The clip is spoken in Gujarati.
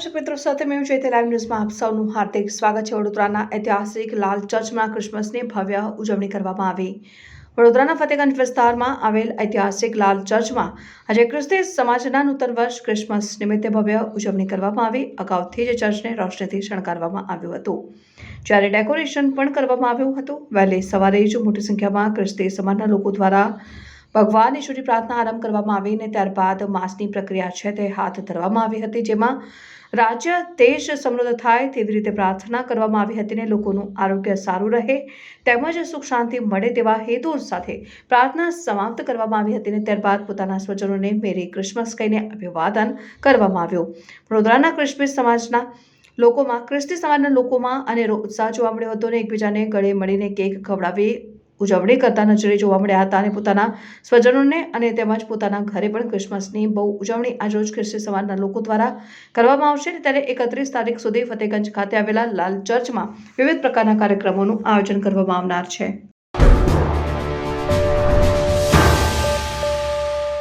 દર્શક મિત્રો, સાથે મેં જયતે લાઈવ ન્યૂઝમાં આપ સૌનું હાર્દિક સ્વાગત છે. વડોદરાના ઐતિહાસિક લાલ ચર્ચમાં ક્રિસમસની ભવ્ય ઉજવણી કરવામાં આવી. વડોદરાના ફતેગંજ વિસ્તારમાં આવેલ ઐતિહાસિક લાલ ચર્ચમાં આજે ખ્રિસ્તી સમાજના નૂતન વર્ષ ક્રિસમસ નિમિત્તે ભવ્ય ઉજવણી કરવામાં આવી. અગાઉથી જ ચર્ચને રોશનીથી શણગારવામાં આવ્યું હતું. જ્યારે ડેકોરેશન પણ કરવામાં આવ્યું હતું, વહેલી સવારે જ મોટી સંખ્યામાં ખ્રિસ્તી સમાજના લોકો દ્વારા ભગવાન ઈશ્વરી પ્રાર્થના આરંભ કરવામાં આવી અને ત્યારબાદ માસની પ્રક્રિયા છે તે હાથ ધરવામાં આવી હતી, જેમાં રાજ્ય, દેશ સમૃદ્ધ થાય તેવી રીતે પ્રાર્થના કરવામાં આવી હતી અને લોકોનું આરોગ્ય સારું રહે, તેમજ સુખ શાંતિ મળે તેવા હેતુ સાથે પ્રાર્થના સમાપ્ત કરવામાં આવી હતી ને ત્યારબાદ પોતાના સ્વજનોને મેરી ક્રિસમસ કહીને અભિવાદન કરવામાં આવ્યું. વડોદરાના ક્રિસમસ સમાજના લોકોમાં, ખ્રિસ્તી સમાજના લોકોમાં અને ઉત્સાહ જોવા મળ્યો હતો અને એકબીજાને ગળે મળીને કેક ખવડાવી ઉજવણી કરતા નજરે જોવા મળ્યા હતા અને પોતાના સ્વજનોને અને તેમજ પોતાના ઘરે પણ ક્રિસમસની બહુ ઉજવણી આજરોજ ખ્રિસ્તી સમાજના લોકો દ્વારા કરવામાં આવશે. ત્યારે એકત્રીસ તારીખ સુધી ફતેગંજ ખાતે આવેલા લાલ ચર્ચમાં વિવિધ પ્રકારના કાર્યક્રમોનું આયોજન કરવામાં આવનાર છે.